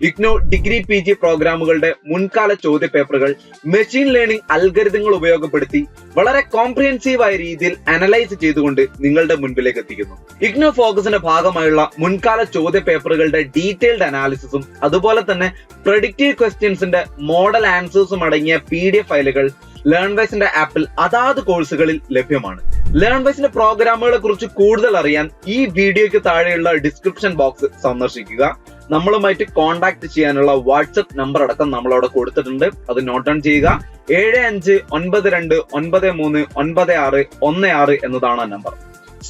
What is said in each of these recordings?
IGNOU degree P G പ്രോഗ്രാമുകളുടെ മുൻകാല ചോദ്യ പേപ്പറുകൾ മെഷീൻ ലേണിംഗ് അൽഗരിതങ്ങൾ ഉപയോഗപ്പെടുത്തി വളരെ കോംപ്രിഹെൻസീവായ രീതിയിൽ അനലൈസ് ചെയ്തുകൊണ്ട് നിങ്ങളുടെ മുൻപിലേക്ക് എത്തിക്കുന്നു. ഇഗ്നോ ഫോക്കസിന്റെ ഭാഗമായുള്ള മുൻകാല ചോദ്യ പേപ്പറുകളുടെ ഡീറ്റെയിൽഡ് അനാലിസിസും അതുപോലെ തന്നെ പ്രഡിക്റ്റീവ് ക്വസ്റ്റ്യൻസിന്റെ മോഡൽ ആൻസേഴ്സും അടങ്ങിയ പി ഡി എഫ് ഫയലുകൾ ലേൺവൈസിന്റെ ആപ്പിൽ അതാത് കോഴ്സുകളിൽ ലഭ്യമാണ്. ലേൺവൈസിന്റെ പ്രോഗ്രാമുകളെ കുറിച്ച് കൂടുതൽ അറിയാൻ ഈ വീഡിയോയ്ക്ക് താഴെയുള്ള ഡിസ്ക്രിപ്ഷൻ ബോക്സ് സന്ദർശിക്കുക. നമ്മളുമായിട്ട് കോൺടാക്ട് ചെയ്യാനുള്ള വാട്സപ്പ് നമ്പർ അടക്കം നമ്മൾ അവിടെ കൊടുത്തിട്ടുണ്ട്. അത് നോട്ട് ഡൗൺ ചെയ്യുക. ഏഴ് അഞ്ച് ഒൻപത് രണ്ട് ഒൻപത് മൂന്ന് ഒൻപത് ആറ് ഒന്ന് ആറ് എന്നതാണ് ആ number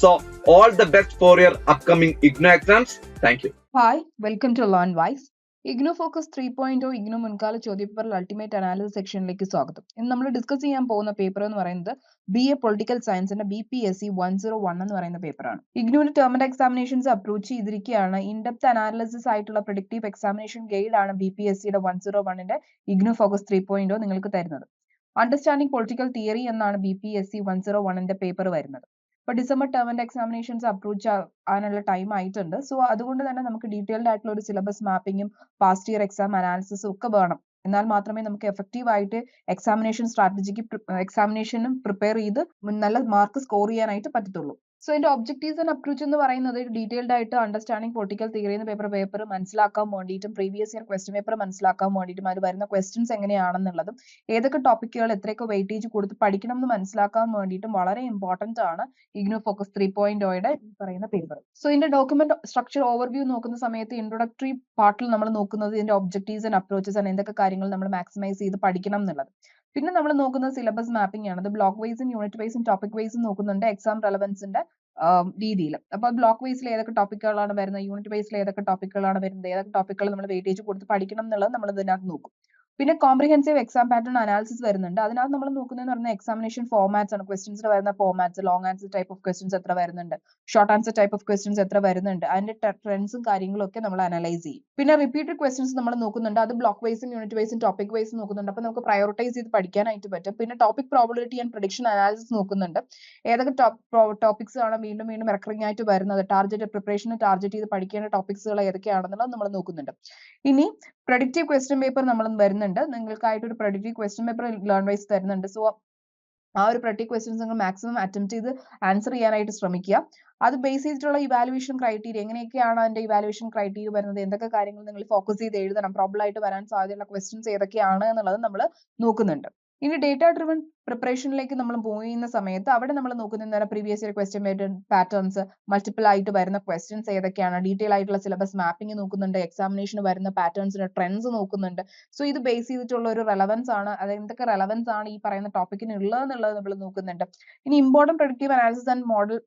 so all the best for your upcoming IGNOU exams thank you hi welcome to Learnwise IGNOU focus three point IGNOU മുൻകാല ചോദ്യപേപ്പറിൽ അൾട്ടിമേറ്റ് അനാലിസിസ് സെക്ഷനിലേക്ക് സ്വാഗതം. ഇന്ന് നമ്മൾ ഡിസ്കസ് ചെയ്യാൻ പോകുന്ന പേപ്പർ എന്ന് പറയുന്നത് ബി എ പൊളിറ്റിക്കൽ സയൻസിന്റെ B P S C one zero one എന്ന് പറയുന്ന പേപ്പറാണ് ഇഗ്നോയുടെ ആൻഡ് എക്സാമിനേഷൻസ് അപ്രോച്ച് ചെയ്തിരിക്കുകയാണ്. ഇൻഡെപ്ത് അനാലിസിസ് ആയിട്ടുള്ള പ്രൊഡക്റ്റീവ് എക്സാമിനേഷൻ ഗൈഡ് ആണ് ബി പി എസ് സിയുടെ വൺ സീറോ വണ്ണിന്റെ ഇഗ്നോ ഫോക്കസ് ത്രീ പോയിന്റ് നിങ്ങൾക്ക് തരുന്നത്. അണ്ടർസ്റ്റാൻഡിംഗ് പൊളിറ്റിക്കൽ തിയറി എന്നാണ് B P S C one zero വണ്ണിന്റെ പേപ്പർ വരുന്നത്. ഇപ്പൊ ഡിസംബർ ടേമിന്റെ എക്സാമിനേഷൻസ് അപ്രോച്ച് ആകാനുള്ള ടൈം ആയിട്ടുണ്ട്. സോ അതുകൊണ്ട് തന്നെ നമുക്ക് ഡീറ്റെയിൽഡ് ആയിട്ടുള്ള ഒരു സിലബസ് മാപ്പിങ്ങും പാസ്റ്റ് ഇയർ എക്സാം അനാലിസിസും ഒക്കെ വേണം. എന്നാൽ മാത്രമേ നമുക്ക് എഫക്റ്റീവ് ആയിട്ട് എക്സാമിനേഷൻ സ്ട്രാറ്റജിക്ക് എക്സാമിനേഷനും പ്രിപ്പയർ ചെയ്ത് നല്ല മാർക്ക് സ്കോർ ചെയ്യാനായിട്ട് പറ്റത്തുള്ളൂ. സോ ഇതിന്റെ ഒബ്ജക്റ്റീവ്സ് ആൻഡ് അപ്രോച്ച് എന്ന് പറയുന്നത് ഡീറ്റെയിൽഡ് ആയിട്ട് അണ്ടർസ്റ്റാൻഡിങ് പൊളിറ്റിക്കൽ തിയറി എന്ന പേപ്പർ പേപ്പർ മനസ്സിലാക്കാൻ വേണ്ടിയിട്ടും പ്രീവിയസ് ഇയർ ക്വസ്റ്റ്യൻ പേപ്പർ മനസ്സിലാക്കാൻ വേണ്ടിയിട്ടും അത് വരുന്ന ക്വസ്റ്റ്യൻസ് എങ്ങനെയാണെന്നുള്ളതും ഏതൊക്കെ ടോപ്പിക്കുകൾ എത്രയൊക്കെ വെയിറ്റേജ് കൊടുത്ത് പഠിക്കണം എന്ന് മനസ്സിലാക്കാൻ വേണ്ടിയിട്ടും വളരെ ഇമ്പോർട്ടന്റ് ആണ് ഇഗ്നോ ഫോക്കസ് ത്രീ പോയിന്റ് ഓയുടെ ഈ പറയുന്ന പേപ്പർ സോ ഇതിന്റെ ഡോക്യുമെന്റ് സ്ട്രക്ചർ ഓവർവ്യൂ നോക്കുന്ന സമയത്ത് ഇൻട്രൊഡക്ടറി പാർട്ടിൽ നമ്മൾ നോക്കുന്നത് ഇതിന്റെ ഒബ്ജക്റ്റീവ്സ് ആൻഡ് അപ്രോച്ചസ് ആണ് എന്തൊക്കെ കാര്യങ്ങൾ നമ്മൾ മാക്സിമൈസ് ചെയ്ത് പഠിക്കണം എന്നുള്ളത്. പിന്നെ നമ്മൾ നോക്കുന്നത് സിലബസ് മാപ്പിംഗ് ആണ്. അത് ബ്ലോക്ക് വൈസും യൂണിറ്റ് വൈസും ടോപ്പിക് വൈസും നോക്കുന്നുണ്ട് എക്സാം റെലവൻസിന്റെ രീതിയിൽ അപ്പോൾ ബ്ലോക്ക് വൈസിൽ ഏതൊക്കെ ടോപ്പിക്കുകളാണ് വരുന്നത് യൂണിറ്റ് വൈസിൽ ഏതൊക്കെ ടോപ്പിക്കുകളാണ് വരുന്നത് ഏതൊക്കെ ടോപ്പിക്കുകൾ നമ്മൾ വെയിറ്റേജ് കൊടുത്ത് പഠിക്കണം എന്നുള്ളത് നമ്മൾ ഇതിനകത്ത് നോക്കും. പിന്നെ കോംപ്രിഹെൻസീവ് എക്സാം പാറ്റേൺ അനാലിസിസ് വരുന്നുണ്ട്. അതിനകത്ത് നമ്മൾ നോക്കുന്നതെന്ന് പറഞ്ഞാൽ എക്സാമിനേഷൻ ഫോർമാറ്റ്സ് ആണ്. ക്വസ്റ്റ്യൻസ് വരുന്ന formats long answer type of questions എത്ര വരുന്നുണ്ട്? Short answer type of questions എത്ര വരുന്നുണ്ട്? അതിന്റെ ട്രെൻഡ്സും കാര്യങ്ങളും ഒക്കെ നമ്മൾ അനലൈസ് ചെയ്യും. പിന്നെ റിപ്പീറ്റഡ് ക്വസ്റ്റ്യൻസ് നമ്മൾ നോക്കുന്നുണ്ട്. അത് ബ്ലോക്ക് വൈസും യൂണിറ്റ് വൈസും ടോപ്പിക് വൈസ് നോക്കുന്നുണ്ട്. അപ്പോൾ നമുക്ക് പ്രയോറിറ്റൈസ് ചെയ്ത് പഠിക്കാനായിട്ട് പറ്റും. പിന്നെ topic probability and prediction analysis നോക്കുന്നുണ്ട്. ഏതൊക്കെ ടോപ്പിക്സ് ആണ് വീണ്ടും വീണ്ടും റെക്കറിംഗ് ആയിട്ട് വരുന്നത്? ടാർഗറ്റ് പ്രിപ്പറേഷന് ടാർഗറ്റ് ചെയ്ത് പഠിക്കേണ്ട ടോപ്പിക്സുകൾ ഏതൊക്കെയാണെന്നുള്ളത് നമ്മൾ നോക്കുന്നുണ്ട്. ഇനി പ്രഡിക്റ്റീവ് ക്വസ്റ്റ്യൻ പേപ്പർ നമ്മൾ വരുന്നുണ്ട്. നിങ്ങൾക്കായിട്ട് ഒരു predictive question paper learn wise തരുന്നുണ്ട്. സോ ആ ഒരു പ്രൊഡക്റ്റീവ് ക്വസ്റ്റ്യൻസ് നിങ്ങൾ മാക്സിമം അറ്റംപ്റ്റ് ചെയ്ത് ആൻസർ ചെയ്യാനായിട്ട് ശ്രമിക്കുക. അത് ബേസ് ചെയ്തിട്ടുള്ള ഇവാലുവേഷൻ ക്രൈറ്റീരിയ എങ്ങനെയൊക്കെയാണ് അതിന്റെ ഇവാലുവേഷൻ ക്രൈറ്റീരിയ വരുന്നത്? എന്തൊക്കെ കാര്യങ്ങൾ നിങ്ങൾ ഫോക്കസ് ചെയ്ത് എഴുതണം? പ്രോബ്ലം ആയിട്ട് വരാൻ സാധ്യതയുള്ള ക്വസ്റ്റ്യൻസ് ഏതൊക്കെയാണ് എന്നുള്ളത് നമ്മൾ നോക്കുന്നുണ്ട്. ഇനി ഡേറ്റ ഡ്രിവൺ പ്രിപ്പറേഷനിലേക്ക് നമ്മൾ പോയിരുന്ന സമയത്ത് അവിടെ നമ്മൾ നോക്കുന്ന previous year question patterns multiple ആയിട്ട് വരുന്ന ക്വസ്റ്റ്യൻസ് ഏതൊക്കെയാണ് ഡീറ്റെയിൽ ആയിട്ടുള്ള സിലബസ് മാപ്പിംഗ് നോക്കുന്നുണ്ട് എക്സാമിനേഷന് വരുന്ന പാറ്റേൺസിന്റെ ട്രെൻഡ്സ് നോക്കുന്നുണ്ട്. സോ ഇത് ബേസ് ചെയ്തിട്ടുള്ള ഒരു റെലവൻസ് ആണ്. അത് എന്തൊക്കെ റെലവൻസ് ആണ് ഈ പറയുന്ന ടോപ്പിക്കിന് ഉള്ളതെന്നുള്ളത് നമ്മൾ നോക്കുന്നുണ്ട്. ഇനി important productive analysis and model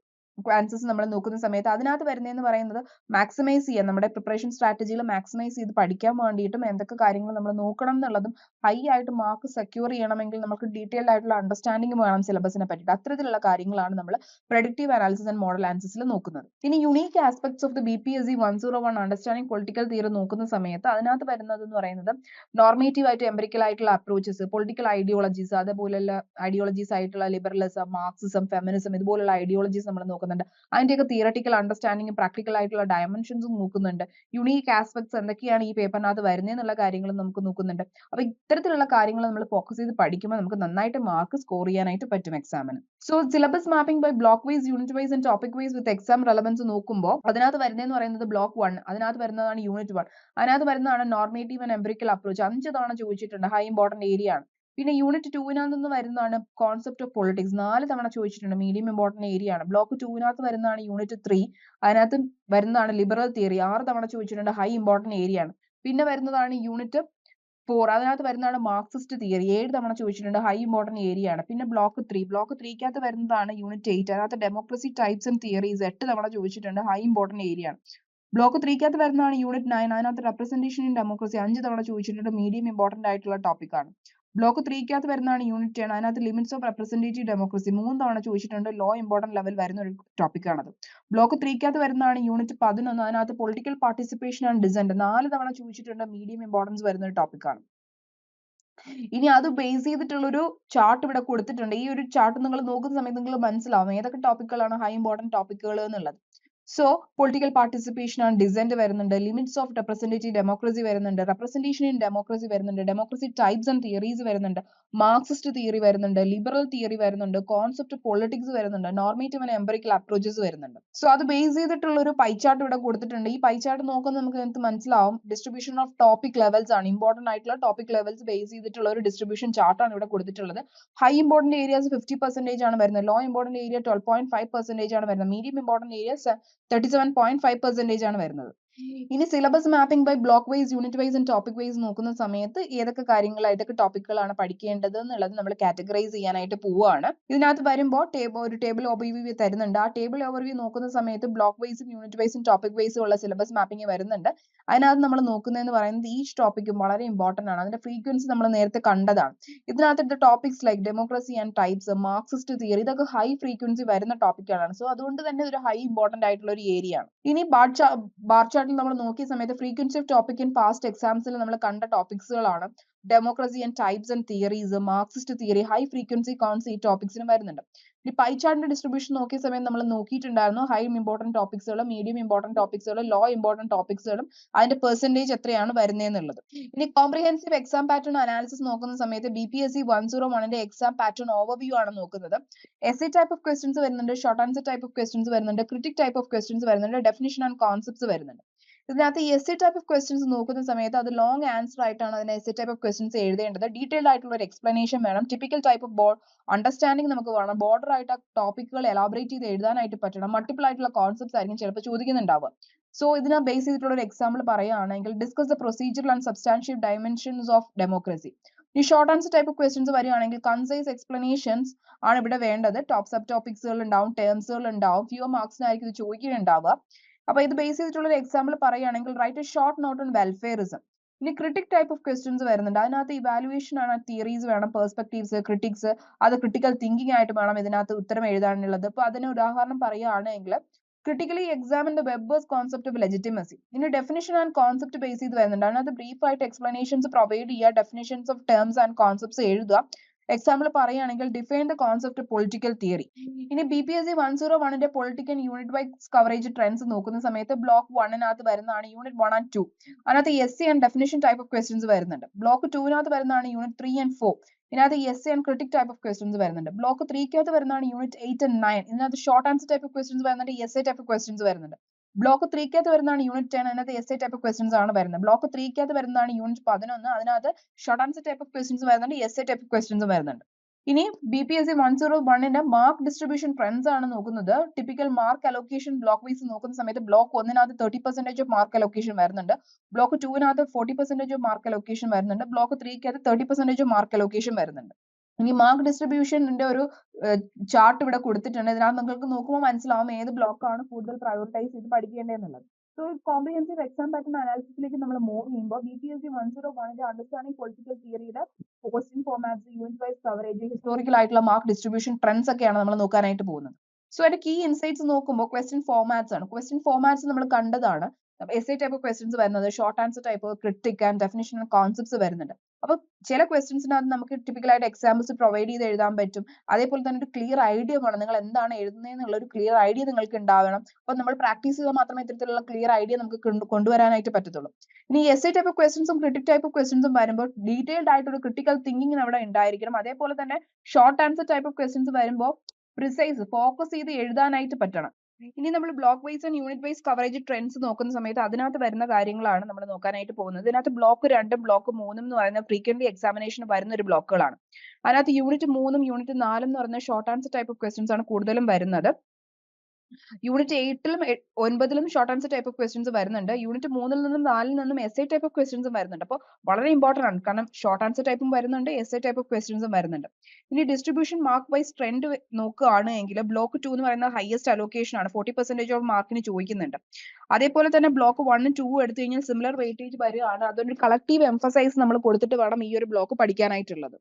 answers നമ്മൾ നോക്കുന്ന സമയത്ത് അതിനകത്ത് വരുന്നതെന്ന് പറയുന്നത് മാക്സിമൈസ് ചെയ്യാൻ നമ്മുടെ പ്രിപ്പറേഷൻ സ്ട്രാറ്റജിയിൽ മാക്സിമൈസ് ചെയ്ത് പഠിക്കാൻ വേണ്ടിയിട്ടും എന്തൊക്കെ കാര്യങ്ങൾ നമ്മൾ നോക്കണം എന്നുള്ളതും ഹൈ ആയിട്ട് മാർക്ക് സെക്യൂർ ചെയ്യണമെങ്കിൽ നമുക്ക് ഡീറ്റെയിൽഡ് ആയിട്ടുള്ള അണ്ടർസ്റ്റാൻഡിംഗ് വേണം സിലബസിനെ പറ്റിയിട്ട്. അത്തരത്തിലുള്ള കാര്യങ്ങളാണ് നമ്മൾ പ്രഡിക്റ്റീവ് അനാലിസിസ് ആൻഡ് മോഡൽ ആൻസേഴ്സിൽ നോക്കുന്നത്. ഇനി unique aspects of the B P S C one zero one understanding political theory നോക്കുന്ന സമയത്ത് അതിനകത്ത് വരുന്നത് എന്ന് പറയുന്നത് നോർമേറ്റീവ് ആയിട്ട് എംപറിക്കൽ ആയിട്ടുള്ള അപ്രോച്ചസ് പൊളിറ്റിക്കൽ ഐഡിയോളജീസ് അതേപോലെയുള്ള ഐഡിയോളജീസ് ആയിട്ടുള്ള ലിബറലിസം മാർക്സിസം ഫെമിനിസം ഇതുപോലുള്ള ഐഡിയോളജീസ് നമ്മൾ നോക്കുന്നുണ്ട്. അതിന്റെയൊക്കെ തിയറട്ടിക്കൽ അണ്ടർസ്റ്റാൻഡിംഗും പ്രാക്ടിക്കൽ ആയിട്ടുള്ള ഡയമെൻഷൻസും നോക്കുന്നുണ്ട്. യുണീക്ക് ആസ്പെക്ട്സ് എന്തൊക്കെയാണ് ഈ പേപ്പറിനകത്ത് വരുന്നത് എന്നുള്ള കാര്യങ്ങളും നമുക്ക് നോക്കുന്നുണ്ട്. അപ്പൊ ഇത്തരത്തിലുള്ള കാര്യങ്ങൾ നമ്മൾ ഫോക്കസ് ചെയ്ത് പഠിക്കുമ്പോൾ നമുക്ക് നന്നായിട്ട് മാർക്ക് സ്കോർ ചെയ്യാനായിട്ട് പറ്റും എക്സാമിന് so syllabus mapping by block wise unit wise and topic wise with exam relevance നോക്കുമ്പോൾ അതിനകത്ത് വരുന്നതെന്ന് പറയുന്നത് ബ്ലോക്ക് വൺ അതിനകത്ത് വരുന്നതാണ് യൂണിറ്റ് വൺ അതിനകത്ത് വരുന്നതാണ് നോർമേറ്റീവ് ആൻഡ് എംബ്രിക്കൽ അപ്രോച്ച് അഞ്ച് തവണ ചോദിച്ചിട്ടുണ്ട്. ഹൈ ഇമ്പോർട്ടന്റ് ഏരിയ ആണ്. പിന്നെ യൂണിറ്റ് ടൂവിനകത്ത് നിന്ന് വരുന്നതാണ് കോൺസെപ്റ്റ് ഓഫ് പൊളിറ്റിക്സ് നാല് തവണ ചോദിച്ചിട്ടുണ്ട്. മീഡിയം ഇമ്പോർട്ടന്റ് ഏരിയ ആണ്. ബ്ലോക്ക് ടൂവിനകത്ത് വരുന്നതാണ് യൂണിറ്റ് ത്രീ അതിനകത്ത് വരുന്നതാണ് ലിബറൽ തിയറി ആറ് തവണ ചോദിച്ചിട്ടുണ്ട് ഹൈ ഇമ്പോർട്ടന്റ് ഏരിയ ആണ്. പിന്നെ വരുന്നതാണ് യൂണിറ്റ് ഫോർ അതിനകത്ത് വരുന്നതാണ് മാർക്സിസ്റ്റ് തിയറി ഏഴ് തവണ ചോദിച്ചിട്ടുണ്ട് ഹൈ ഇമ്പോർട്ടന്റ് ഏരിയ ആണ്. പിന്നെ ബ്ലോക്ക് ത്രീ ബ്ലോക്ക് ത്രീക്കകത്ത് വരുന്നതാണ് യൂണിറ്റ് എയ്റ്റ് അതിനകത്ത് ഡെമോക്രസി ടൈപ്സ് ആൻഡ് തിയറീസ് എട്ട് തവണ ചോദിച്ചിട്ടുണ്ട് ഹൈ ഇമ്പോർട്ടന്റ് ഏരിയ ആണ്. ബ്ലോക്ക് ത്രീക്കകത്ത് വരുന്നതാണ് യൂണിറ്റ് നയൻ അതിനകത്ത് റെപ്രസെന്റേഷൻ ഇൻ ഡെമോക്രസി അഞ്ച് തവണ ചോദിച്ചിട്ടുണ്ട് മീഡിയം ഇമ്പോർട്ടന്റ് ആയിട്ടുള്ള ടോപ്പിക് ആണ്. ബ്ലോക്ക് ത്രീക്കകത്ത് വരുന്നതാണ് യൂണിറ്റ് ടെൻ അതിനകത്ത് ലിമിറ്റ്സ് ഓഫ് റെപ്രസെന്റേറ്റീവ് ഡെമോക്രസി മൂന്ന് തവണ ചോദിച്ചിട്ടുണ്ട്. ലോ ഇമ്പോർട്ടന്റ് ലെവൽ വരുന്ന ഒരു ടോപ്പിക്കാണത് ബ്ലോക്ക് ത്രീക്കകത്ത് വരുന്നതാണ് യൂണിറ്റ് പതിനൊന്ന്. അതിനകത്ത് പൊളിറ്റിക്കൽ പാർട്ടിസിപ്പേഷൻ ആൻഡ് ഡിസെന്റ് നാല് തവണ ചോദിച്ചിട്ടുണ്ട്. മീഡിയം ഇമ്പോർട്ടൻസ് വരുന്ന ഒരു ടോപ്പിക്കാണ് ഇനി അത് ബേസ് ചെയ്തിട്ടുള്ള ഒരു ചാർട്ട് ഇവിടെ കൊടുത്തിട്ടുണ്ട്. ഈ ഒരു ചാർട്ട് നിങ്ങൾ നോക്കുന്ന സമയത്ത് നിങ്ങൾ മനസ്സിലാവും. ഏതൊക്കെ ടോപ്പിക്കുകളാണ് ഹൈ ഇമ്പോർട്ടന്റ് ടോപ്പിക്കുകൾ എന്നുള്ളത്. സോ പൊളിറ്റിക്കൽ പാർട്ടിസിപ്പേഷൻ ആണ് ഡിസെന്റ് വരുന്നുണ്ട് ലിമിറ്റ്സ് ഓഫ് റെപ്രസെന്റേറ്റീവ് ഡെമോക്രസി വരുന്നുണ്ട് റെപ്രസെന്റേഷൻ ഇൻ ഡെമോക്രസി വരുന്നുണ്ട് ഡെമോക്രസി ടൈപ്സ് ആൻഡ് തിയറീസ് വരുന്നുണ്ട് മാർക്സിസ്റ്റ് തിയറി വരുന്നുണ്ട് ലിബറൽ തിയറി വരുന്നുണ്ട് കോൺസെപ്റ്റ് പൊളിറ്റിക്സ് വരുന്നുണ്ട് നോർമേറ്റീവ് ആൻഡ് എംപറിക്കൽ അപ്രോച്ചസ് വരുന്നുണ്ട്. സോ അത് ബേസ് ചെയ്തിട്ടുള്ള ഒരു പൈചാർട്ട് ഇവിടെ കൊടുത്തിട്ടുണ്ട്. ഈ പൈചാർട്ട് നോക്കുമ്പോൾ നമുക്ക് നിങ്ങൾക്ക് മനസ്സിലാവും? ഡിസ്ട്രിബ്യൂഷൻ ഓഫ് ടോപ്പിക് ലെവൽസ് ആണ്. ഇമ്പോർട്ടന്റ് ആയിട്ടുള്ള ടോപ്പിക് ലെവൽസ് ബേസ് ചെയ്തിട്ടുള്ള ഒരു ഡിസ്ട്രിബ്യൂഷൻ ചാർട്ട് ആണ് ഇവിടെ കൊടുത്തിട്ടുള്ളത്. High important areas fifty percentage ആണ് വരുന്നത്. Low important area twelve point five percentage ആണ് വരുന്നത്. Medium important area thirty seven point five percentage ആണ് വരുന്നത്. ഇനി syllabus mapping by block wise unit wise and topic wise നോക്കുന്ന സമയത്ത് ഏതൊക്കെ കാര്യങ്ങൾ ഏതൊക്കെ ടോപ്പിക്കുകളാണ് പഠിക്കേണ്ടത് എന്നുള്ളത് നമ്മൾ കാറ്റഗറൈസ് ചെയ്യാനായിട്ട് പോവുകയാണ്. ഇതിനകത്ത് വരുമ്പോൾ ടേബിൾ ഒരു ടേബിൾ ഓവർവ്യൂ തരുന്നുണ്ട്. ആ ടേബിൾ ഓവർവ്യൂ നോക്കുന്ന സമയത്ത് ബ്ലോക്ക് വൈസും യൂണിറ്റ് വൈസും ടോപ്പിക് വൈസും ഉള്ള സിലബസ് മാപ്പിംഗ് വരുന്നുണ്ട്. അതിനകത്ത് നമ്മൾ നോക്കുന്നതെന്ന് പറയുന്നത് ഈച്ച് ടോപ്പിക്കും വളരെ ഇമ്പോർട്ടന്റ് ആണ്. അതിന്റെ ഫ്രീക്വൻസി നമ്മൾ നേരത്തെ കണ്ടതാണ്. ഇതിനകത്ത് topics like democracy and types Marxist theory ഇതൊക്കെ ഹൈ ഫ്രീക്വൻസി വരുന്ന ടോപ്പിക്കുകളാണ് സോ അതുകൊണ്ട് തന്നെ ഒരു ഹൈ ഇമ്പോർട്ടന്റ് ആയിട്ടുള്ള ഒരു ഏരിയ ആണ്. ഇനി ബാർ ചാർട്ടിൽ നമ്മൾ നോക്കിയ സമയത്ത് frequency of topic in past എക്സാംസിൽ നമ്മൾ കണ്ട ടോപ്പിക്സുകളാണ് democracy and types and theories Marxist theory high frequency cons ഈ ടോപ്പിക്സിന് വരുന്നുണ്ട്. ഈ പൈ ചാർട്ടിന്റെ ഡിസ്ട്രിബ്യൂഷൻ നോക്കിയ സമയത്ത് നമ്മൾ നോക്കിയിട്ടുണ്ടായിരുന്നു ഹൈ ഇമ്പോർട്ടന്റ് ടോപ്പിക്സുകളും മീഡിയം ഇമ്പോർട്ടന്റ് ടോപ്പിക്സുകളും ലോ ഇമ്പോർട്ടന്റ് ടോപ്പിക്സുകളും അതിന്റെ പെർസെന്റേജ് എത്രയാണ് വരുന്നതെന്നുള്ളത് ഇനി കോംപ്രിഹെൻസീവ് എക്സാം പാറ്റേൺ അനാലിസിസ് നോക്കുന്ന സമയത്ത് B P S C one zero വണ്ണിന്റെ എക്സാം പാറ്റേൺ ഓവർവ്യൂ ആണ് നോക്കുന്നത്. എസ് ടൈപ്പ് ഓഫ് ക്വസ്റ്റ്യൻസ് വരുന്നുണ്ട് short answer type of questions വരുന്നുണ്ട് ക്രിട്ടിക് ടൈപ്പ് ഓഫ് ക്വസ്റ്റ്യൻസ് വരുന്നുണ്ട് ഡെഫിനിഷൻ ആൻഡ് കോൺസെപ്റ്റ്സ് വരുന്നുണ്ട്. ഇതിനകത്ത് S A type of questions നോക്കുന്ന സമയത്ത് അത് ലോങ് ആൻസർ ആയിട്ടാണ് അതിന് S A type of questions എഴുതേണ്ടത്. ഡീറ്റെയിൽഡ് ആയിട്ടുള്ള ഒരു എക്സ്പ്ലനേഷൻ വേണം. Typical type of broad understanding നമുക്ക് വേണം. ബോർഡർ ആയിട്ട് ആ ടോപ്പിക്കുകൾ എലാബറേറ്റ് ചെയ്ത് എഴുതാനായിട്ട് പറ്റണം. മൾട്ടിപ്പിൾ ആയിട്ടുള്ള കോൺസെപ്റ്റ്സ് ആയിരിക്കും ചിലപ്പോൾ ചോദിക്കുന്നുണ്ടാവുക. സോ ഇതിനെ ബേസ് ചെയ്തിട്ടുള്ള ഒരു എക്സാമ്പിൾ പറയുകയാണെങ്കിൽ discuss the procedure and substantial dimensions of democracy ഈ short answer type of questions വരികയാണെങ്കിൽ കൺസൈസ് എക്സ്പ്ലനേഷൻസ് ആണ് ഇവിടെ വേണ്ടത്. ടോപ്പ് സബ് ടോപ്പിക്സുകൾ ഉണ്ടാവും ടേംസുകൾ ഉണ്ടാവും ഫ്യൂ മാർക്സിനായിരിക്കും ഇത് ചോദിക്കുന്നുണ്ടാവുക. അപ്പൊ ഇത് ബേസ് ചെയ്തിട്ടുള്ള ഒരു എക്സാമ്പിൾ പറയുകയാണെങ്കിൽ write a short note on welfarism ഇനി ക്രിട്ടിക് ടൈപ്പ് ഓഫ് ക്വസ്റ്റ്യൻസ് വരുന്നുണ്ട്. അതിനകത്ത് ഇവാലുവേഷൻ ആണ് തിയറീസ് വേണം പെർസ്പെക്ടീവ്സ് ക്രിട്ടിക്സ് അത് ക്രിട്ടിക്കൽ തിങ്കിങ് ആയിട്ട് വേണം ഇതിനകത്ത് ഉത്തരം എഴുതാനുള്ളത്. അപ്പൊ അതിന് ഉദാഹരണം പറയുകയാണെങ്കിൽ critically examine the Weber's concept of legitimacy ഇനി ഡെഫിനിഷൻ ആൻഡ് കോൺസെപ്റ്റ് ബേസ് ചെയ്ത് വരുന്നുണ്ട്. അതിനകത്ത് ബ്രീഫ് ആയിട്ട് എക്സ്പ്ലനേഷൻസ് പ്രൊവൈഡ് ചെയ്യുക definitions of terms and concepts എഴുതുക. എക്സാമ്പിൾ പറയുകയാണെങ്കിൽ define the concept political theory ഇനി B P S C one zero വണ്ണിന്റെ political unit wise coverage trends നോക്കുന്ന സമയത്ത് ബ്ലോക്ക് വണ്ണിനകത്ത് വരുന്നതാണ് യൂണിറ്റ് വൺ ആൻഡ് ടു അതിനകത്ത് S C and definition type of questions വരുന്നുണ്ട്. ബ്ലോക്ക് നകത്ത് വരുന്നതാണ് യൂണിറ്റ് ത്രീ ആൻഡ് ഫോർ ഇതിനകത്ത് S C and critic type of questions വരുന്നുണ്ട്. ബ്ലോക്ക് ത്രീക്കകത്ത് വരുന്നതാണ് യൂണിറ്റ് എയ്റ്റ് ആൻഡ് നയൻ ഇതിനകത്ത് short answer type of questions വരുന്നുണ്ട് S A type of questions വരുന്നുണ്ട്. ബ്ലോക്ക് ത്രീക്കകത്ത് വരുന്നതാണ് യൂണിറ്റ് ടെൻ അതിനകത്ത് S A type of questions ആണ് വരുന്നത്. ബ്ലോക്ക് ത്രീക്കകത്ത് വരുന്നതാണ് യൂണിറ്റ് പതിനൊന്ന്. അതിനകത്ത് short answer type of questions വരുന്നുണ്ട് S A type of questions വരുന്നുണ്ട്. ഇനി B P S C one zero വണ്ണിന്റെ മാർക്ക് ഡിസ്ട്രിബ്യൂഷൻ ട്രെൻഡ്സ് ആണ് നോക്കുന്നത്. Typical mark allocation block wise നോക്കുന്ന സമയത്ത് block ഒന്നിനകത്ത് thirty percentage of mark allocation വരുന്നുണ്ട്. Block ടൂവിനകത്ത് forty percentage of mark allocation വരുന്നുണ്ട്. Block ത്രീക്കകത്ത് thirty percentage of mark allocation വരുന്നുണ്ട്. ഇനി mark ഡിസ്ട്രിബ്യൂഷന്റെ ഒരു ചാർട്ട് ഇവിടെ കൊടുത്തിട്ടുണ്ട്. ഇതിനകത്ത് നിങ്ങൾക്ക് നോക്കുമ്പോൾ മനസ്സിലാവും ഏത് ബ്ലോക്കാണ് കൂടുതൽ പ്രയോറിറ്റൈസ് ചെയ്ത് പഠിക്കേണ്ടതെന്നുള്ളത്. സോ കോംപ്രിഹെൻസീവ് എക്സാം പാറ്റേൺ അനാലിസിസിലേക്ക് നമ്മൾ മൂവ് ചെയ്യുമ്പോൾ B P S C one zero വണ്ണിന്റെ understanding political തിയറിയുടെ question formats unit wise coverage historical ആയിട്ടുള്ള മാർക്ക് ഡിസ്ട്രിബ്യൂഷൻ ട്രെൻഡ്സ് ഒക്കെയാണ് നമ്മൾ നോക്കാനായിട്ട് പോകുന്നത്. സോ അതിന്റെ കീ ഇൻസൈറ്റ്സ് നോക്കുമ്പോൾ ക്വസ്റ്റ്യൻ ഫോർമാറ്റ്സ് ആണ്. ക്വസ്റ്റ്യൻ ഫോർമാറ്റ്സ് നമ്മൾ കണ്ടതാണ്. എസ് എ ടൈപ്പ് ക്വസ്റ്റ്യൻസ് വരുന്നത് short answer type critic and definition and concepts വരുന്നുണ്ട്. അപ്പൊ ചില ക്വസ്റ്റ്യൻസിനകത്ത് നമുക്ക് ടിപ്പിക്കൽ ആയിട്ട് എക്സാമ്പിൾസ് പ്രൊവൈഡ് ചെയ്ത് എഴുതാൻ പറ്റും. അതേപോലെ തന്നെ ഒരു ക്ലിയർ ഐഡിയ വേണം. നിങ്ങൾ എന്താണ് എഴുതുന്നത് എന്നുള്ള ഒരു ക്ലിയർ ഐഡിയ നിങ്ങൾക്ക് ഉണ്ടാവണം. അപ്പൊ നമ്മൾ പ്രാക്ടീസ് ചെയ്താൽ മാത്രമേ ഇത്തരത്തിലുള്ള ക്ലിയർ ഐഡിയ നമുക്ക് കൊണ്ടുവരാനായിട്ട് പറ്റത്തുള്ളൂ. ഇനി എസ് ഐ ടൈപ്പ് ക്വസ്റ്റ്യൻസും ക്രിട്ടിക് ടൈപ്പ് ക്വസ്റ്റ്യൻസും വരുമ്പോൾ ഡീറ്റെയിൽഡ് ആയിട്ട് ഒരു ക്രിട്ടിക്കൽ തിങ്കിങ് അവിടെ ഉണ്ടായിരിക്കണം. അതേപോലെ തന്നെ short answer type of questions വരുമ്പോൾ പ്രിസൈസ് ഫോക്കസ് ചെയ്ത് എഴുതാനായിട്ട് പറ്റണം. ഇനി നമ്മൾ block wise and unit wise coverage trends നോക്കുന്ന സമയത്ത് അതിനകത്ത് വരുന്ന കാര്യങ്ങളാണ് നമ്മൾ നോക്കാനായിട്ട് പോകുന്നത്. ഇതിനകത്ത് ബ്ലോക്ക് രണ്ടും ബ്ലോക്ക് മൂന്നും എന്ന് പറയുന്ന ഫ്രീക്വന്റ്ലി എക്സാമിനേഷൻ വരുന്ന ഒരു ബ്ലോക്കുകളാണ് അതിനകത്ത് യൂണിറ്റ് മൂന്നും യൂണിറ്റ് നാലും എന്ന് പറയുന്ന short answer type of questions ആണ് കൂടുതലും വരുന്നത്. യൂണിറ്റ് എയ്റ്റിലും ഒൻപതിലും short answer type of questions വരുന്നുണ്ട്. യൂണിറ്റ് മൂന്നിൽ നിന്നും നാലിൽ നിന്നും എസ് ഐ ടൈപ്പ് ഓഫ് ക്വസ്റ്റ്യൻസും വരുന്നുണ്ട്. അപ്പോൾ വളരെ ഇമ്പോർട്ടന്റ് ആണ്. കാരണം ഷോർട്ട് ആൻസർ ടൈപ്പും വരുന്നുണ്ട് എസ് ഐ ടൈപ്പ് ഓഫ് ക്വസ്റ്റ്യൻസും വരുന്നുണ്ട്. ഇനി ഡിസ്ട്രിബ്യൂഷൻ മാർക്ക് വൈസ് ട്രെൻഡ് നോക്കുകയാണ് എങ്കിൽ ബ്ലോക്ക് ടു എന്ന് പറയുന്ന ഹയസ്റ്റ് അലോക്കേഷൻ ആണ്. ഫോർട്ടി പെർസെന്റേജ് ഓഫ് മാർക്കിന് ചോദിക്കുന്നുണ്ട്. അതേപോലെ തന്നെ ബ്ലോക്ക് വണ്ണും ടു എടുത്തു കഴിഞ്ഞാൽ സിമിലർ വെയിറ്റേജ് വരികയാണ്. അതൊരു കളക്റ്റീവ് എംഫസൈസ് നമ്മൾ കൊടുത്തിട്ട് വേണം ഈ ഒരു ബ്ലോക്ക് പഠിക്കാനായിട്ടുള്ളത്.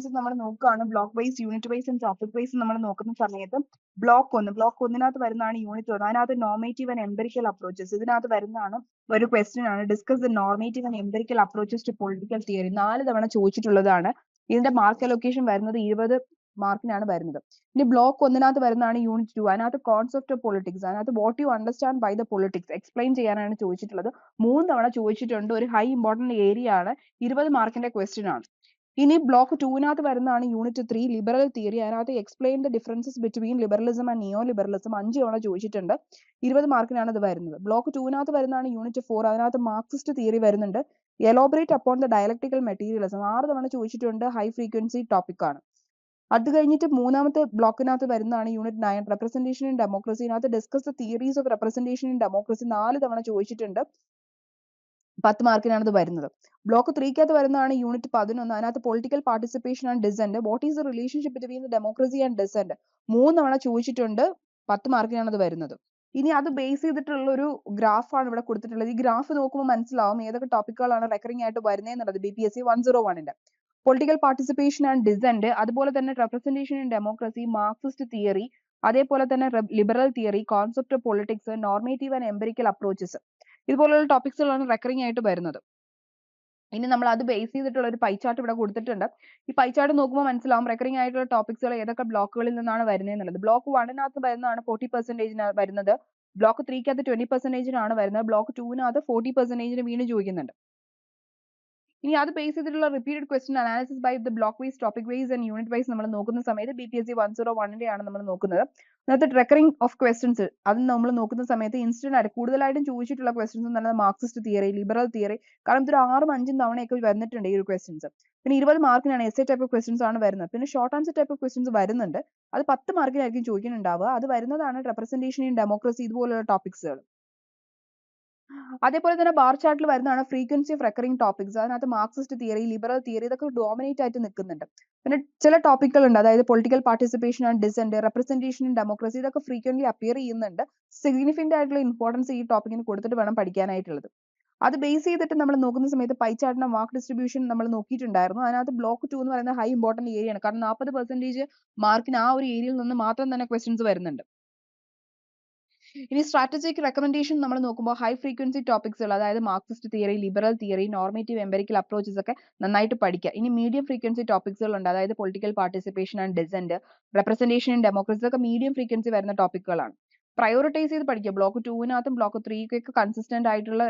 റിപ്പീറ്റഡ് നമ്മൾ നോക്കുകയാണ് block wise unit wise and topic wise നമ്മൾ നോക്കുന്ന സമയത്ത് ബ്ലോക്ക് ഒന്ന് ബ്ലോക്ക് ഒന്നിനകത്ത് വരുന്നതാണ് യൂണിറ്റ് ഒന്ന്. അതിനകത്ത് നോർമേറ്റീവ് ആൻഡ് എംപെറിക്കൽ അപ്രോച്ചസ് ഇതിനകത്ത് വരുന്നതാണ് ഒരു ക്വസ്റ്റ്യൻ ആണ്. Discuss the normative and empirical approaches to political theory നാല് തവണ ചോദിച്ചിട്ടുള്ളതാണ്. ഇതിന്റെ മാർക്ക് അലൊക്കേഷൻ വരുന്നത് ഇരുപത് മാർക്കിനാണ് വരുന്നത്. ഇനി ബ്ലോക്ക് ഒന്നിനകത്ത് വരുന്നതാണ് യൂണിറ്റ് ടു അതിനകത്ത് കോൺസെപ്റ്റ് ഓഫ് പൊളിറ്റിക്സ് അതിനകത്ത് what you understand by the politics explain ചെയ്യാനാണ് ചോദിച്ചിട്ടുള്ളത്. മൂന്ന് തവണ ചോദിച്ചിട്ടുണ്ട്. ഒരു ഹൈ ഇമ്പോർട്ടന്റ് ഏരിയ ആണ്. ഇരുപത് മാർക്കിന്റെ ക്വസ്റ്റ്യൻ ആണ്. ഇനി ബ്ലോക്ക് ടൂവിനകത്ത് വരുന്നതാണ് യൂണിറ്റ് ത്രീ ലിബറൽ തിയറി അതിനകത്ത് explain the differences between liberalism and neo liberalism അഞ്ച് തവണ ചോദിച്ചിട്ടുണ്ട്. ഇരുപത് മാർക്കിനാണ് ഇത് വരുന്നത്. ബ്ലോക്ക് ടൂവിനകത്ത് വരുന്നതാണ് യൂണിറ്റ് ഫോർ അതിനകത്ത് മാർക്സിസ്റ്റ് തിയറി വരുന്നുണ്ട്. Elaborate upon the dialectical materialism ആറ് തവണ ചോദിച്ചിട്ടുണ്ട്. ഹൈ ഫ്രീക്വൻസി ടോപ്പിക് ആണ്. അത് കഴിഞ്ഞിട്ട് മൂന്നാമത്തെ ബ്ലോക്കിനകത്ത് വരുന്നതാണ് unit nine representation in democracy ഡെമോക്രസിനകത്ത് discuss the theories of representation in democracy നാല് തവണ ചോദിച്ചിട്ടുണ്ട്. പത്ത് മാർക്കിനാണ് ഇത് വരുന്നത്. ബ്ലോക്ക് ത്രീക്കകത്ത് വരുന്നതാണ് യൂണിറ്റ് പതിനൊന്ന്. അതിനകത്ത് political participation and dissent what is the relationship between democracy and dissent മൂന്ന് തവണ ചോദിച്ചിട്ടുണ്ട്. പത്ത് മാർക്കിനാണ് ഇത് വരുന്നത്. ഇനി അത് ബേസ് ചെയ്തിട്ടുള്ള ഒരു ഗ്രാഫാണ് ഇവിടെ കൊടുത്തിട്ടുള്ളത്. ഈ ഗ്രാഫ് നോക്കുമ്പോൾ മനസ്സിലാവും ഏതൊക്കെ ടോപ്പിക്കുകളാണ് റെക്കറിംഗ് ആയിട്ട് വരുന്നതെന്നുള്ളത് B P S C one zero വണ്ണിന്റെ പൊളിറ്റിക്കൽ പാർട്ടിസിപ്പേഷൻ ആൻഡ് ഡിസെന്റ് അതുപോലെ തന്നെ representation in democracy Marxist theory അതേപോലെ തന്നെ liberal theory concept of politics normative and empirical approaches ഇതുപോലുള്ള ടോപ്പിക്സുകളാണ് റെക്കറിംഗ് ആയിട്ട് വരുന്നത്. ഇനി നമ്മൾ അത് ബേസ് ചെയ്തിട്ടുള്ള ഒരു പൈ ചാർട്ട് ഇവിടെ കൊടുത്തിട്ടുണ്ട്. ഈ പൈ ചാർട്ട് നോക്കുമ്പോൾ മനസ്സിലാവും റെക്കറിംഗ് ആയിട്ടുള്ള ടോപ്പിക്സുകൾ ഏതൊക്കെ ബ്ലോക്കുകളിൽ നിന്നാണ് വരുന്നത് എന്നുള്ളത്. ബ്ലോക്ക് വണ്ണിനകത്ത് വരുന്നതാണ് ഫോർട്ടി പെർസെന്റേജിന് വരുന്നത്. ബ്ലോക്ക് ത്രീക്കകത്ത് ട്വന്റി പെർസെന്റേജിനാണ് വരുന്നത്. ബ്ലോക്ക് ടൂവിനകത്ത് ഫോർട്ടി പെർസെന്റേജിന് വീണ്ടും ചോദിക്കുന്നുണ്ട്. ഇനി അത് ബേസ് ചെയ്തിട്ടുള്ള repeated question analysis by the block wise topic wise and unit wise നമ്മൾ നോക്കുന്ന സമയത്ത് B P S C one zero വണ്ണിന്റെ ആണ് നമ്മൾ നോക്കുന്നത്. അതിനകത്ത് റെക്കറിംഗ് ഓഫ് ക്വസ്റ്റൻസ് അത് നമ്മൾ നോക്കുന്ന സമയത്ത് ഇൻസ്റ്റന്റ് കൂടുതലായിട്ടും ചോദിച്ചിട്ടുള്ള ക്വസ്റ്റൻസ് എന്ന് പറയുന്നത് മാർക്സിസ്റ്റ് തിയറി ലിബറൽ തിയറി കാരണം ഇതൊരു ആറും അഞ്ചും തവണയൊക്കെ വന്നിട്ടുണ്ട് ഈ ഒരു ക്വസ്റ്റൻസ് പിന്നെ ഇരുപത് മാർക്കിനാണ് S A type of questions ആണ് വരുന്നത്. പിന്നെ short answer type of questions വരുന്നുണ്ട്. അത് പത്ത് മാർക്കിനായിരിക്കും ചോദിക്കുന്നുണ്ടാവുക. അത് വരുന്നതാണ് റെപ്രസെന്റേഷൻ ഇൻ ഡെമോക്രസി ഇതുപോലുള്ള ടോപ്പിക്സുകൾ അതേപോലെ തന്നെ ബാർ ചാർട്ടിൽ വരുന്നതാണ് ഫ്രീക്വൻസി ഓഫ് റെക്കറിംഗ് ടോപ്പിക്സ് അതിനകത്ത് മാർക്സിസ്റ്റ് തിയറി ലിബറൽ തിയറി ഇതൊക്കെ ഡോമിനേറ്റ് ആയിട്ട് നിൽക്കുന്നുണ്ട്. പിന്നെ ചില ടോപ്പിക്കുകൾ ഉണ്ട്. അതായത് political participation and dissent representation in democracy ഇതൊക്കെ ഫ്രീക്വന്റ് അപ്പിയർ ചെയ്യുന്നുണ്ട്. സിഗ്നിഫിക്കന്റ് ആയിട്ടുള്ള ഇമ്പോർട്ടൻസ് ഈ ടോപ്പിക്കിന് കൊടുത്തിട്ട് വേണം പഠിക്കാനായിട്ടുള്ളത്. അത് ബേസ് ചെയ്തിട്ട് നമ്മൾ നോക്കുന്ന സമയത്ത് പൈ ചാർട്ടിന്റെ മാർക്ക് ഡിസ്ട്രിബ്യൂഷൻ നമ്മൾ നോക്കിയിട്ടുണ്ടായിരുന്നു. അതിനകത്ത് ബ്ലോക്ക് ടു എന്ന് പറയുന്നത് ഹൈ ഇമ്പോർട്ടന്റ് ഏരിയ ആണ്. കാരണം നാൽപ്പത് പെർസെന്റേജ് മാർക്കിന് ആ ഒരു ഏരിയയിൽ നിന്ന് മാത്രം തന്നെ ക്വസ്റ്റ്യൻസ് വരുന്നുണ്ട്. ഇനി സ്ട്രാറ്റജിക് റെക്കമെൻഡേഷൻ നമ്മൾ നോക്കുമ്പോൾ ഹൈ ഫ്രീക്വൻസി ടോപ്പിക്സുകൾ അതായത് Marxist theory liberal theory normative empirical approaches ഒക്കെ നന്നായിട്ട് പഠിക്കുക ഇനി മീഡിയം ഫ്രീക്വൻസി ടോപ്പിക്സുകൾ ഉണ്ട്. അതായത് political participation and dissent representation and democracy ഒക്കെ മീഡിയം ഫ്രീക്വൻസി വരുന്ന ടോപ്പിക്കുകളാണ് പ്രയോറിറ്റൈസ് ചെയ്ത് പഠിക്കുക ബ്ലോക്ക് ടൂവിനകത്തും ബ്ലോക്ക് ത്രീക്കൊക്കെ കൺസിസ്റ്റന്റ് ആയിട്ടുള്ള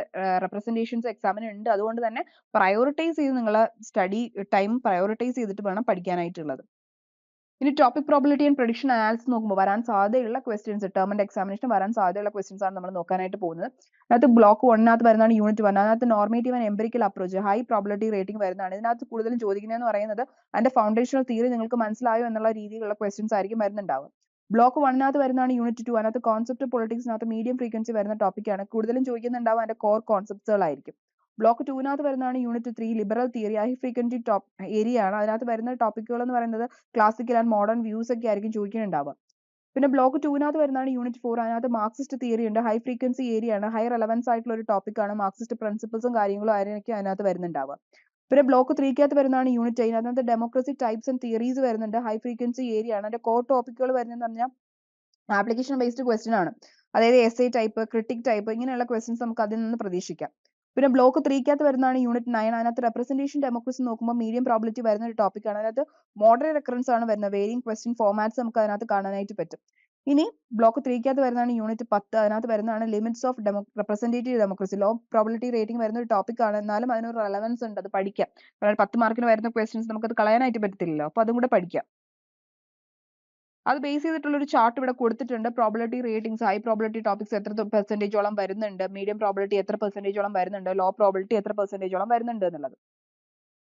റെപ്രസെന്റേഷൻസ് എക്സാമിന് ഉണ്ട്. അതുകൊണ്ട് തന്നെ പ്രയോറിറ്റൈസ് ചെയ്ത് നിങ്ങൾ സ്റ്റഡി ടൈം പ്രയോറിറ്റൈസ് ചെയ്തിട്ട് വേണം പഠിക്കാനായിട്ടുള്ളത്. ഇനി topic probability and prediction analysis നോക്കുമ്പോൾ വരാൻ സാധ്യതയുള്ള ക്വസ്റ്റ്യൻസ് ടേം ആൻഡ് എക്സാമിനേഷൻ വരാൻ സാധ്യതയുള്ള ക്വസ്റ്റ്യൻസ് ആണ് നമ്മൾ നോക്കാനായിട്ട് പോകുന്നത്. അതിനകത്ത് ബ്ലോക്ക് വണ്ണിനകത്ത് വരുന്നതാണ് യൂണിറ്റ് വൺ അതിനകത്ത് normative and empirical approach high probability rating വരുന്നതാണ്. ഇതിനകത്ത് കൂടുതലും ചോദിക്കുന്നതെന്ന് പറയുന്നത് അതിന്റെ ഫൗണ്ടേഷണൽ തിയറി നിങ്ങൾക്ക് മനസ്സിലായോ എന്നുള്ള രീതിയിലുള്ള ക്വസ്റ്റ്യൻസ് ആയിരിക്കും വരുന്നുണ്ടാവുക. ബ്ലോക്ക് വണ്ണിനകത്ത് വരുന്നതാണ് യൂണിറ്റ് ടു അതിനകത്ത് കോൺസെപ്റ്റ് പൊളിറ്റിക്സിനകത്ത് മീഡിയം ഫ്രീക്വൻസി വരുന്ന ടോപ്പിക്കാണ് കൂടുതലും ചോദിക്കുന്നുണ്ടാവുക അതിന്റെ കോർ കോൺസെപ്റ്റുകളായിരിക്കും ബ്ലോക്ക് ടൂവിനകത്ത് വരുന്നതാണ് unit three liberal theory high frequency top area ആണ് അതിനകത്ത് വരുന്ന ടോപ്പിക്കുകൾ എന്ന് പറയുന്നത് ക്ലാസിക്കൽ ആൻഡ് മോഡേൺ വ്യൂസ് ഒക്കെ ആയിരിക്കും ചോദിക്കുന്നുണ്ടാവുക. പിന്നെ ബ്ലോക്ക് ടൂവിനകത്ത് വരുന്നതാണ് യൂണിറ്റ് ഫോർ അതിനകത്ത് മാർക്സിസ്റ്റ് തിയറി ഉണ്ട്. ഹൈ ഫ്രീക്വൻസി ഏരിയ ആണ്. ഹൈ റെലവൻസ് ആയിട്ടുള്ള ഒരു ടോപ്പിക്കാണ് മാർക്സിസ്റ്റ് പ്രിൻസിപ്പിൾസും കാര്യങ്ങളും ആയിരിക്കും അതിനകത്ത് വരുന്നുണ്ടാവുക. പിന്നെ ബ്ലോക്ക് ത്രീക്കകത്ത് വരുന്നതാണ് യൂണിറ്റ് എയ്ൻ അതിനകത്ത് ഡെമോക്രസി ടൈപ്സ് ആൻഡ് തിയറീസ് വരുന്നുണ്ട്. ഹൈ ഫ്രീക്വൻസി ഏരിയ ആണ്. അതിന്റെ കോർ ടോപ്പിക്കുകൾ വരുന്നതെന്ന് പറഞ്ഞാൽ ആപ്ലിക്കേഷൻ ബേസ്ഡ് ക്വസ്റ്റ്യൻ ആണ്. അതായത് S I type critic type ഇങ്ങനെയുള്ള ക്വസ്റ്റ്യൻസ് നമുക്ക് അതിൽ നിന്ന് പ്രതീക്ഷിക്കാം. പിന്നെ ബ്ലോക്ക് ത്രീക്കകത്ത് വരുന്നതാണ് യൂണിറ്റ് നയൻ അതിനകത്ത് റെപ്രസെന്റേഷൻ ഡെമോക്രസി നോക്കുമ്പോൾ മീഡിയം പ്രോബിലിറ്റി വരുന്ന ഒരു ടോപ്പിക്കാണ് അതിനകത്ത് മോഡറേറ്റ് റെക്കറൻസ് ആണ് വരുന്നത്. വേരിയങ് ക്വസ്റ്റ്യൻ ഫോർമാറ്റ്സ് നമുക്ക് അതിനകത്ത് കാണാനായിട്ട് പറ്റും. ഇനി ബ്ലോക്ക് ത്രീക്കകത്ത് വരുന്നതാണ് യൂണിറ്റ് പത്ത്. അതിനകത്ത് വരുന്നതാണ് limits of demo representative democracy low probability rating വരുന്ന ഒരു ടോപ്പിക്കാണ് എന്നാലും അതിനൊരു റെലവൻസ് ഉണ്ട്. അത് പഠിക്കാം. പത്ത് മാർക്കിന് വരുന്ന ക്വസ്റ്റ്യൻസ് നമുക്കത് കളയാനായിട്ട് പറ്റത്തില്ലല്ലോ. അപ്പോൾ അതും കൂടെ പഠിക്കാം. അത് ബേസ് ചെയ്തിട്ടുള്ള ഒരു ചാർട്ട് ഇവിടെ കൊടുത്തിട്ടുണ്ട്. Probability ratings high probability topics എത്ര പെർസെന്റേജോളം വരുന്നുണ്ട് മീഡിയം പ്രോബിലിറ്റി എത്ര പെർസെന്റേജോളം വരുന്നുണ്ട് ലോ പ്രോബിലിറ്റി എത്ര പെർസെന്റേജോളം വരുന്നുണ്ട് എന്നുള്ളത്.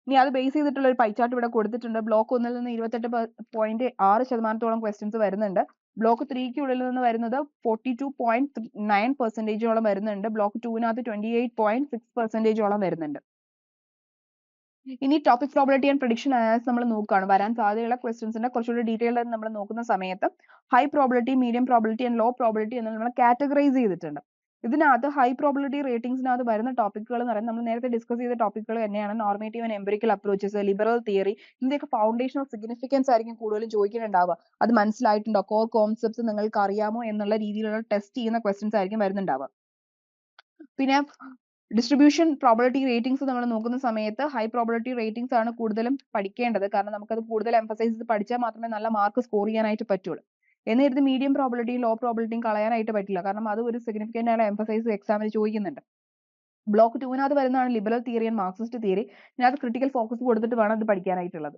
ഇനി അത് ബേസ് ചെയ്തിട്ടുള്ള ഒരു പൈ ചാർട്ട് ഇവിടെ കൊടുത്തിട്ടുണ്ട്. ബ്ലോക്ക് ഒന്നിൽ നിന്ന് ഇരുപത്തെട്ട് പോയിന്റ് ആറ് ശതമാനത്തോളം ക്വസ്റ്റ്യൻസ് വരുന്നുണ്ട്. ബ്ലോക്ക് ത്രീക്ക് ഉള്ളിൽ നിന്ന് വരുന്നത് ഫോർട്ടി ടു പോയിന്റ് നയൻ പെർസെന്റേജോളം വരുന്നുണ്ട്. ബ്ലോക്ക് ടുവിനകത്ത് ട്വന്റി എയ്റ്റ് പോയിന്റ് സിക്സ് പെർസെന്റേജോളം വരുന്നുണ്ട്. ഇനി topic probability and prediction analysis നമ്മൾ നോക്കുകയാണ് വരാൻ സാധ്യതയുള്ള ക്വസ്റ്റ്യൻസിന്റെ കുറച്ചുകൂടി ഡീറ്റെയിൽഡ് ആയിട്ട് നമ്മൾ നോക്കുന്ന സമയത്ത് high probability medium probability and low probability എന്ന് നമ്മൾ കാറ്റഗറൈസ് ചെയ്തിട്ടുണ്ട്. ഇതിനകത്ത് ഹൈ പ്രോബിലിറ്റി റേറ്റിംഗ്സിനകത്ത് വരുന്ന ടോപ്പിക്കുകൾ എന്ന് പറയുന്നത് നമ്മൾ നേരത്തെ ഡിസ്കസ് ചെയ്ത ടോപ്പിക്കുകൾ തന്നെയാണ് normative and empirical approaches liberal theory ഇതിന്റെയൊക്കെ ഫൗണ്ടേഷണൽ സിഗ്നിഫിക്കൻസ് ആയിരിക്കും കൂടുതലും ചോദിക്കുന്നുണ്ടാവുക. അത് മനസ്സിലായിട്ടുണ്ടോ? കോർ കോൺസെപ്റ്റ്സ് നിങ്ങൾക്ക് അറിയാമോ എന്നുള്ള രീതിയിലുള്ള ടെസ്റ്റ് ചെയ്യുന്ന ക്വസ്റ്റ്യൻസ് ആയിരിക്കും വരുന്നുണ്ടാവുക. പിന്നെ ഡിസ്ട്രിബ്യൂഷൻ പ്രോബിലിറ്റി റേറ്റിംഗ്സ് നമ്മൾ നോക്കുന്ന സമയത്ത് ഹൈ പ്രോബിലിറ്റി റേറ്റിംഗ്സ് ആണ് കൂടുതലും പഠിക്കേണ്ടത്. കാരണം നമുക്കത് കൂടുതൽ എംഫസൈസ് ചെയ്ത് പഠിച്ചാൽ മാത്രമേ നല്ല മാർക്ക് സ്കോർ ചെയ്യാനായിട്ട് പറ്റുള്ളൂ. എന്ന് കരുതി മീഡിയം പ്രോബിലിറ്റിയും ലോ പ്രോബിലിറ്റിയും കളയാനായിട്ട് പറ്റില്ല. കാരണം അത് ഒരു സിഗ്നിഫിക്കന്റ് ആയ എംഫസൈസ് എക്സാമിന് ചോദിക്കുന്നുണ്ട്. ബ്ലോക്ക് ടൂവിനകത്ത് വരുന്നതാണ് liberal theory and Marxist theory ഇതിനകത്ത് ക്രിട്ടിക്കൽ ഫോക്കസ് കൊടുത്തിട്ട് വേണം അത് പഠിക്കാനായിട്ടുള്ളത്.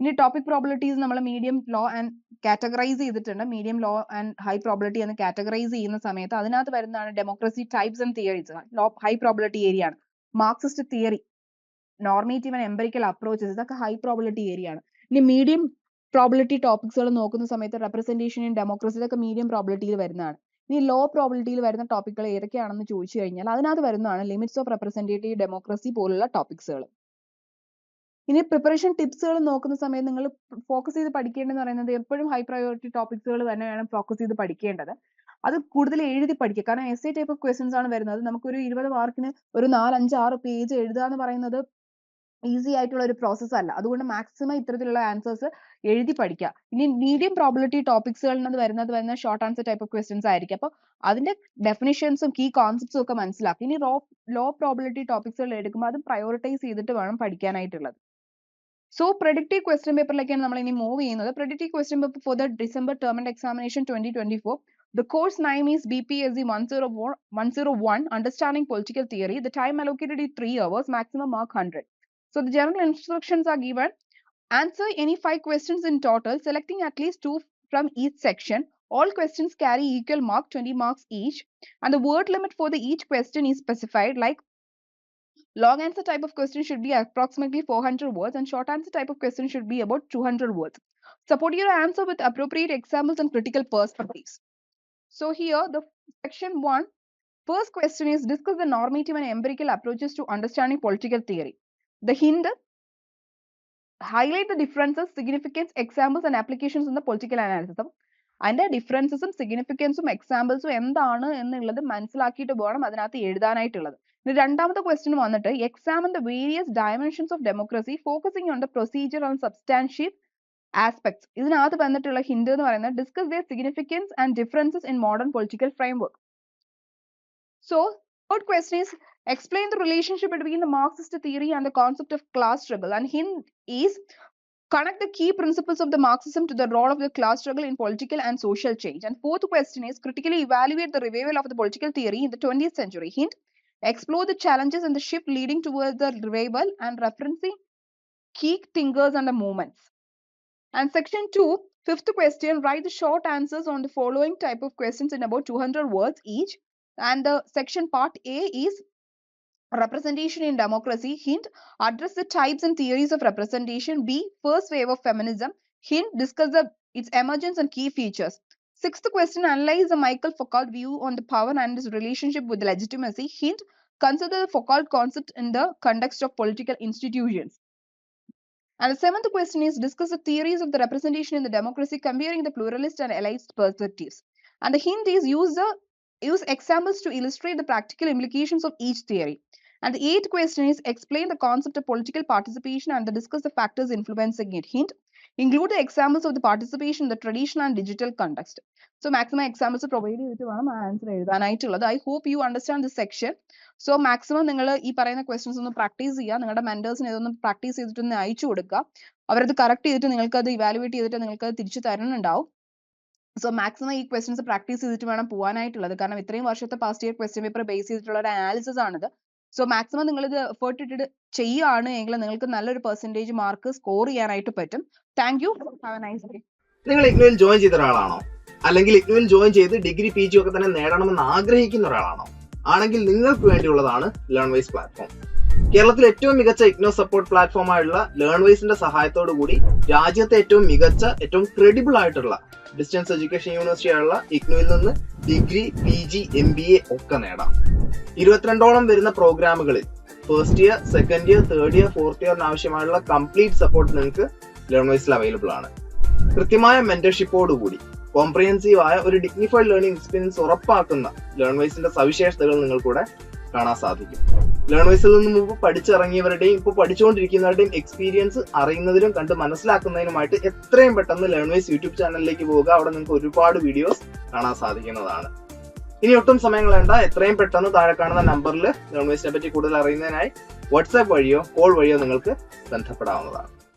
ഇനി ടോപ്പിക് പ്രോബിലിറ്റീസ് നമ്മൾ മീഡിയം ലോ ആൻഡ് കാറ്റഗറൈസ് ചെയ്തിട്ടുണ്ട്. Medium low and high probability എന്ന് കാറ്റഗറൈസ് ചെയ്യുന്ന സമയത്ത് അതിനകത്ത് വരുന്നതാണ് democracy types and theories low high probability area ആണ്. Marxist theory normative and empirical approaches ഇതൊക്കെ ഹൈ പ്രോബിലിറ്റി ഏരിയ ആണ്. ഇനി മീഡിയം പ്രോബിലിറ്റി ടോപ്പിക്സുകൾ നോക്കുന്ന സമയത്ത് റെപ്രസെന്റേഷൻ ഇൻ ഡെമോക്രസി ഇതൊക്കെ മീഡിയം പ്രോബിലിറ്റിയിൽ വരുന്നതാണ്. ഇനി ലോ പ്രോബിലിറ്റിയിൽ വരുന്ന ടോപ്പിക്കുകൾ ഏതൊക്കെയാണെന്ന് ചോദിച്ചു കഴിഞ്ഞാൽ അതിനകത്ത് വരുന്നതാണ് ലിമിറ്റ്സ് ഓഫ് റെപ്രസെന്റേറ്റീവ് ഡെമോക്രസി പോലുള്ള ടോപ്പിക്സുകൾ ഇനി പ്രിപ്പറേഷൻ ടിപ്സുകൾ നോക്കുന്ന സമയത്ത് നിങ്ങൾ ഫോക്കസ് ചെയ്ത് പഠിക്കേണ്ടതെന്ന് പറയുന്നത് എപ്പോഴും ഹൈ പ്രയോറിറ്റി ടോപ്പിക്സുകൾ തന്നെ വേണം ഫോക്കസ് ചെയ്ത് പഠിക്കേണ്ടത്. അത് കൂടുതൽ എഴുതി പഠിക്കുക. കാരണം എസ് ടൈപ്പ് ഓഫ് ക്വസ്റ്റ്യൻസ് ആണ് വരുന്നത്. നമുക്കൊരു ഇരുപത് മാർക്കിന് ഒരു നാലഞ്ച് ആറ് പേജ് എഴുതുക എന്ന് പറയുന്നത് ഈസി ആയിട്ടുള്ള ഒരു പ്രോസസ്സ് അല്ല. അതുകൊണ്ട് മാക്സിമം ഇത്തരത്തിലുള്ള ആൻസേഴ്സ് എഴുതി പഠിക്കുക. ഇനി മീഡിയം പ്രോബിലിറ്റി ടോപ്പിക്സുകളിൽ വരുന്നത് വരുന്ന short answer type of questions ആയിരിക്കും. അപ്പോൾ അതിന്റെ ഡെഫിനിഷൻസും കീ കോൺസെപ്റ്റ്സും ഒക്കെ മനസ്സിലാക്കി ഇനി ലോ പ്രോബിലിറ്റി ടോപ്പിക്സുകൾ എടുക്കുമ്പോൾ അത് പ്രയോറിറ്റൈസ് ചെയ്തിട്ട് വേണം പഠിക്കാനായിട്ടുള്ളത്. സോ പ്രെഡിക്റ്റീവ് ക്വസ്റ്റ്യൻ പേപ്പറിലേക്കാണ് നമ്മൾ ഇനി മൂവ് ചെയ്യുന്നത് predictive question paper for the December term and examination twenty twenty four The course name is BPSC 101, 101 Understanding Political Theory. The time allocated is 3 hours, maximum mark 100. So the general instructions are given. Answer any 5 questions in total, selecting at least 2 from each section. All questions carry equal mark, 20 marks each. And the word limit for the each question is specified like long answer type of question should be approximately 400 words and short answer type of question should be about 200 words. Support your answer with appropriate examples and critical perspectives. So here the section one, first question is discuss the normative and empirical approaches to understanding political theory. The hint, highlight the differences, significance, examples and applications in the political analysis. അതിന്റെ ഡിഫറൻസസും സിഗ്നിഫിക്കൻസും എക്സാമ്പിൾസും എന്താണ് എന്നുള്ളത് മനസ്സിലാക്കിയിട്ട് വേണം അതിനകത്ത് എഴുതാനായിട്ടുള്ളത് ഇനി രണ്ടാമത്തെ question വന്നിട്ട് examine the various dimensions of democracy focusing on the procedure and substantive aspects ഇതിനകത്ത് വന്നിട്ടുള്ള ഹിന്റ് എന്ന് പറയുന്നത് discuss their significance and differences in modern political framework so third question is explain the relationship between the Marxist theory and the concept of class struggle and hint is connect the key principles of the Marxism to the role of the class struggle in political and social change. And fourth question is critically evaluate the revival of the political theory in the 20th century. Hint explore the challenges and the shift leading towards the revival and referencing key thinkers and the movements. And section two, fifth question, write the short answers on the following type of questions in about 200 words each. And the section part A is representation in democracy. Hint, address the types and theories of representation. B, first wave of feminism. Hint, discuss the, its emergence and key features. Sixth question, analyze the Michael Foucault view on the power and its relationship with the legitimacy. Hint, consider the Foucault concept in the context of political institutions. And the seventh question is discuss the theories of the representation in the democracy comparing the pluralist and elitist perspectives. And the hint is use the use examples to illustrate the practical implications of each theory. And the eighth question is explain the concept of political participation and discuss the factors influencing it. Hint the examples of the participation in the traditional and digital context. So maximum examples provide ചെയ്തിട്ട് വേണം answer എഴുതാനായിട്ടുള്ളത്. I hope you understand this section so maximum നിങ്ങൾ ഈ പറയുന്ന questions ഒന്ന് practice ചെയ്യുക. നിങ്ങളുടെ മെന്റേഴ്സിന് ഇതൊന്ന് practice ചെയ്തിട്ട് ഒന്ന് അയച്ചു കൊടുക്കുക. അവരത് കറക്റ്റ് ചെയ്തിട്ട് നിങ്ങൾക്ക് അത് ഇവാലുവേറ്റ് ചെയ്തിട്ട് നിങ്ങൾക്ക് അത് തിരിച്ചു തരുന്നുണ്ടാവും. സോ മാക്സിമം ഈ ക്വസ്റ്റ്യൻസ് പ്രാക്ടീസ് ചെയ്തിട്ട് വേണം പോകാനായിട്ടുള്ളത് കാരണം ഇത്രയും വർഷത്തെ past year question paper base ചെയ്തിട്ടുള്ള ഒരു അനാലിസിസ് ആണിത്. സോ മാക്സിമം നിങ്ങൾ ഇത് എഫേർട്ട് ഇട്ടിട്ട് ചെയ്യുകയാണ് എങ്കിൽ നിങ്ങൾക്ക് നല്ലൊരു പെർസെന്റേജ് മാർക്ക് സ്കോർ ചെയ്യാനായിട്ട് പറ്റും. Thank you have a nice day നിങ്ങൾ ഇഗ്നുവിൽ ജോയിൻ ചെയ്ത ഒരാളാണോ? അല്ലെങ്കിൽ ഇഗ്നുവിൽ ജോയിൻ ചെയ്ത് ഡിഗ്രി പി ജി ഒക്കെ തന്നെ നേടണമെന്ന് ആഗ്രഹിക്കുന്ന ഒരാളാണോ? ആണെങ്കിൽ നിങ്ങൾക്ക് വേണ്ടിയുള്ളതാണ് ലേൺ വൈസ് പ്ലാറ്റ്ഫോം കേരളത്തിലെ ഏറ്റവും മികച്ച ഇഗ്നോ സപ്പോർട്ട് പ്ലാറ്റ്ഫോം ആയുള്ള ലേൺ വൈസിന്റെ സഹായത്തോടു കൂടി രാജ്യത്തെ ഏറ്റവും മികച്ച ഏറ്റവും ക്രെഡിബിൾ ആയിട്ടുള്ള ഡിസ്റ്റൻസ് എഡ്യൂക്കേഷൻ യൂണിവേഴ്സിറ്റി ആയുള്ള ഇഗ്നോയിൽ നിന്ന് degree P G M B A ഒക്കെ നേടാം. ഇരുപത്തിരണ്ടോളം വരുന്ന പ്രോഗ്രാമുകളിൽ first year second year third year fourth ഇയറിന് ആവശ്യമായുള്ള കംപ്ലീറ്റ് സപ്പോർട്ട് നിങ്ങൾക്ക് ലേൺ അവൈലബിൾ ആണ്. കൃത്യമായ മെന്റർഷിപ്പോടുകൂടി കോംപ്രിഹെൻസീവ് ആയ ഒരു ഡിഗ്നിഫൈഡ് ലേണിംഗ് എക്സ്പീരിയൻസ് ഉറപ്പാക്കുന്ന ലേൺ സവിശേഷതകൾ നിങ്ങൾക്കൂടെ കാണാൻ സാധിക്കും. ലേൺ നിന്ന് മുമ്പ് പഠിച്ചിറങ്ങിയവരുടെയും ഇപ്പോൾ പഠിച്ചുകൊണ്ടിരിക്കുന്നവരുടെയും എക്സ്പീരിയൻസ് അറിയുന്നതിനും കണ്ട് മനസ്സിലാക്കുന്നതിനുമായിട്ട് എത്രയും പെട്ടെന്ന് ലേൺ വൈസ് യൂട്യൂബ് ചാനലിലേക്ക് പോവുക. അവിടെ നിങ്ങൾക്ക് ഒരുപാട് വീഡിയോസ് കാണാൻ സാധിക്കുന്നതാണ്. ഇനി ഒട്ടും സമയം കളയണ്ട. എത്രയും പെട്ടെന്ന് താഴെ കാണുന്ന നമ്പറിൽ ഗവൺമെന്റിനെ പറ്റി കൂടുതൽ അറിയുന്നതിനായി വാട്സാപ്പ് വഴിയോ കോൾ വഴിയോ നിങ്ങൾക്ക് ബന്ധപ്പെടാവുന്നതാണ്.